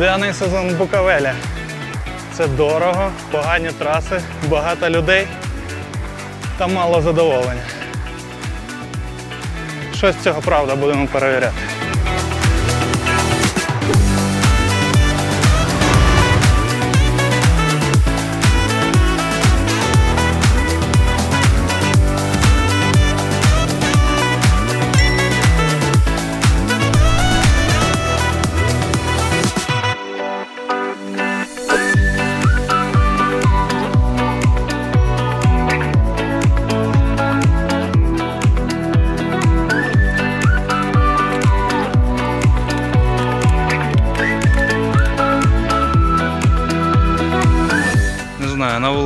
Різдвяний сезон в Буковелі. Це дорого, погані траси, багато людей та мало задоволення. Що з цього правда будемо перевіряти.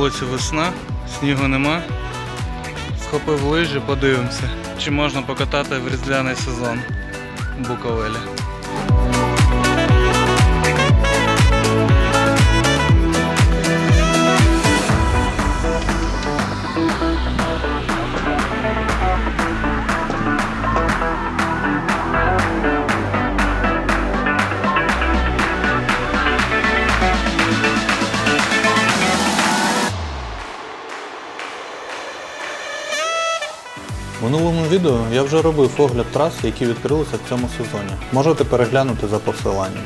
Вулиці весна, снігу нема. Схопив лижі, подивимося, чи можна покатати в різдвяний сезон в Буковелі. Відео я вже робив огляд трас, які відкрилися в цьому сезоні. Можете переглянути за посиланням.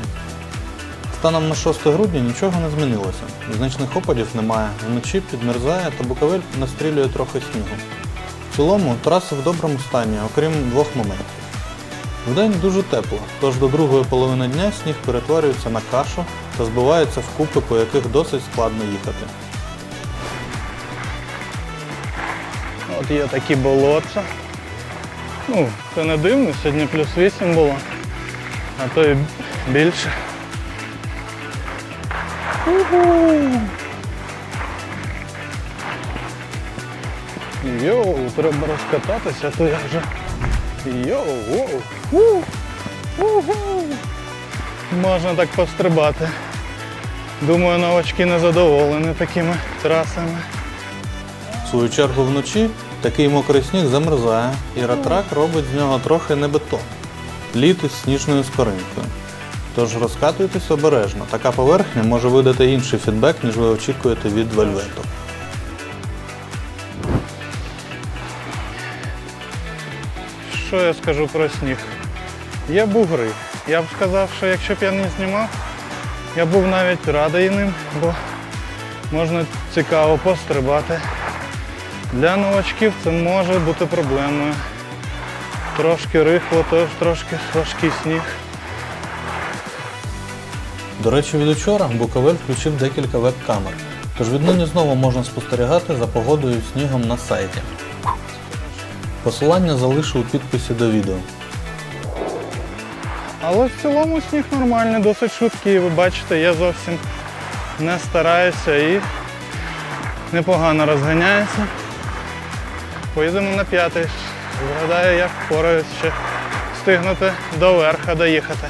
Станом на 6 грудня нічого не змінилося. Значних опадів немає, вночі підмерзає та Буковель настрілює трохи снігу. В цілому траси в доброму стані, окрім двох моментів. Вдень дуже тепло, тож до другої половини дня сніг перетворюється на кашу та збивається в купи, по яких досить складно їхати. От є такі болотця. Ну, це не дивно, сьогодні плюс 8 було, а то і більше. Йоу, треба розкататися, то я вже. Йоу, воу, у, уху. Можна так пострибати. Думаю, новачки не задоволені такими трасами. В свою чергу вночі такий мокрий сніг замерзає, і ратрак робить з нього трохи не бетон. Лід із сніжною скоринкою. Тож розкатуйтесь обережно, така поверхня може видати інший фідбек, ніж ви очікуєте від вельвету. Що я скажу про сніг? Є бугри. Я б сказав, що якщо б я не знімав, я був навіть радий ним, бо можна цікаво пострибати. Для новачків це може бути проблемою. Трошки рихло, трошки важкий сніг. До речі, від учора Буковель включив декілька веб-камер, тож віднині знову можна спостерігати за погодою і снігом на сайті. Посилання залишу у підписі до відео. Але в цілому сніг нормальний, досить швидкий. Ви бачите, я зовсім не стараюся і непогано розганяється. Поїдемо на п'ятий. Згадаю, як впораюсь ще встигнути до верха доїхати.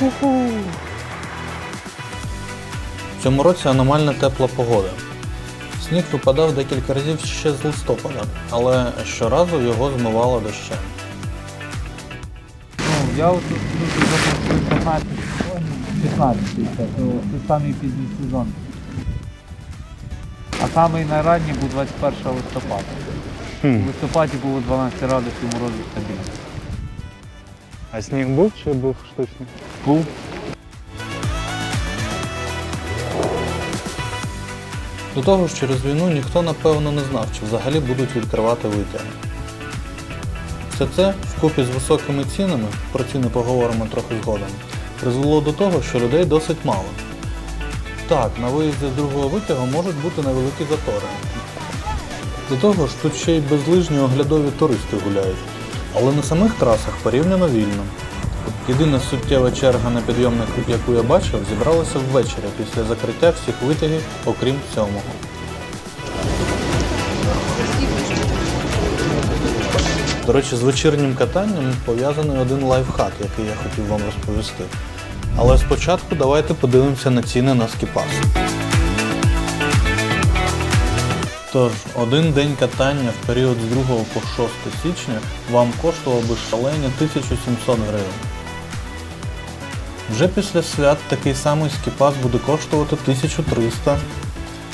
Уху. В цьому році аномальна тепла погода. Сніг випадав декілька разів ще з листопада, але щоразу його змивало дощем. Ну, я от тут тут запустив 15 15 це самий пізній сезон. А самий найранній був 21 листопада. У листопаді було 12 градусів морозу стабільно. А сніг був чи був штучний? Був. До того ж, через війну ніхто напевно не знав, чи взагалі будуть відкривати витяги. Все це, вкупі з високими цінами, про ціни поговоримо трохи згодом, призвело до того, що людей досить мало. Так, на виїзді з другого витягу можуть бути невеликі затори. До того ж, тут ще й безлижні оглядові туристи гуляють. Але на самих трасах порівняно вільно. Єдина суттєва черга на підйомник, яку я бачив, зібралася ввечері після закриття всіх витягів, окрім сьомого. До речі, з вечірнім катанням пов'язаний один лайфхак, який я хотів вам розповісти. Але спочатку давайте подивимося на ціни на скіпас. Тож, один день катання в період з 2 по 6 січня вам коштував би шалені 1700 гривень. Вже після свят такий самий скіпас буде коштувати 1300,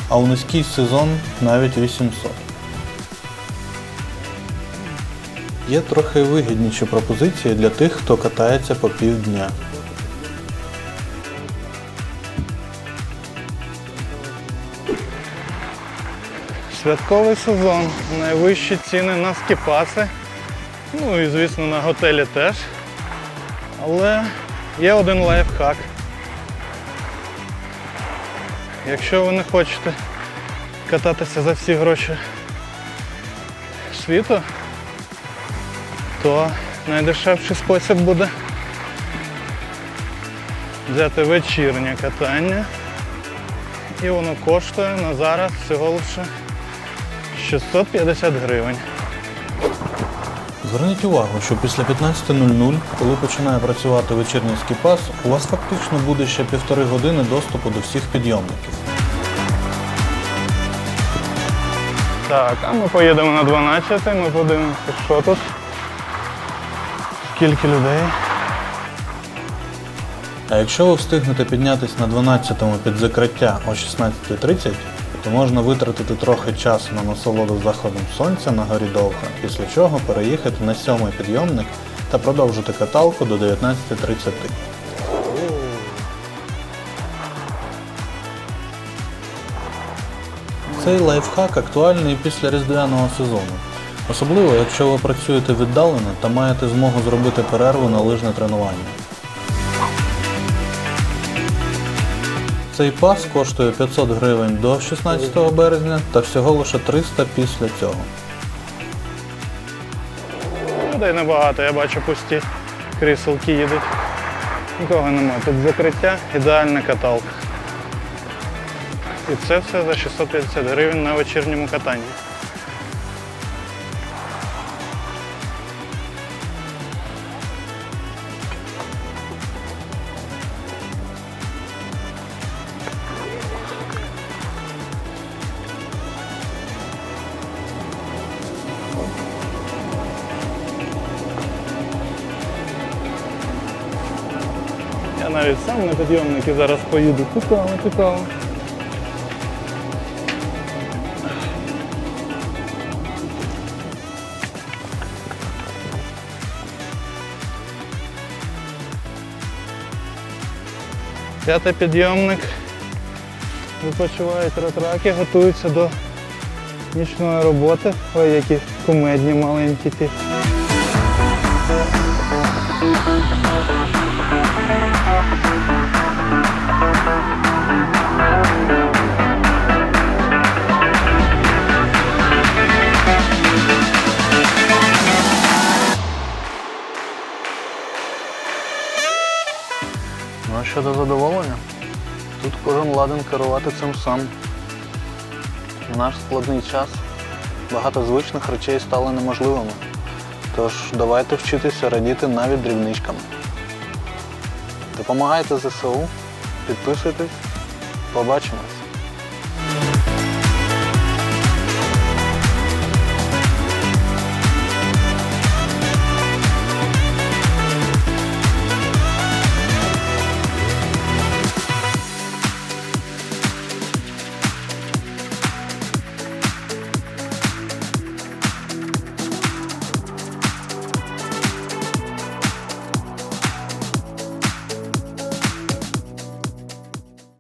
а у низький сезон навіть 800. Є трохи вигідніші пропозиції для тих, хто катається по півдня. Святковий сезон, найвищі ціни на скіпаси. Ну і звісно на готелі теж. Але є один лайфхак. Якщо ви не хочете кататися за всі гроші світу, то найдешевший спосіб буде взяти вечірнє катання. І воно коштує на зараз всього лише 650 гривень. Зверніть увагу, що після 15.00, коли починає працювати вечірній скіпас, у вас фактично буде ще півтори години доступу до всіх підйомників. Так, а ми поїдемо на 12, ми подивимося, що тут. Скільки людей. А якщо ви встигнете піднятися на 12-му під закриття о 16.30, то можна витратити трохи часу на насолоду заходом сонця на горі Довга, після чого переїхати на сьомий підйомник та продовжити каталку до 19.30. Цей лайфхак актуальний і після різдвяного сезону. Особливо, якщо ви працюєте віддалено та маєте змогу зробити перерву на лижне тренування. Цей пас коштує 500 гривень до 16 березня та всього лише 300 після цього. Людей небагато, я бачу пусті кріселки їдуть. Нікого нема. Тут закриття, ідеальна каталка. І це все за 650 гривень на вечірньому катанні. Навіть сам на підйомники зараз поїду. Цікаво, цікаво. П'ятий підйомник. Відпочивають ретраки, готуються до нічної роботи. Ой, які кумедні маленькі ті. Щодо задоволення, тут кожен ладен керувати цим сам. В наш складний час багато звичних речей стали неможливими. Тож давайте вчитися радіти навіть дрібничками. Допомагайте ЗСУ, підписуйтесь, побачимось!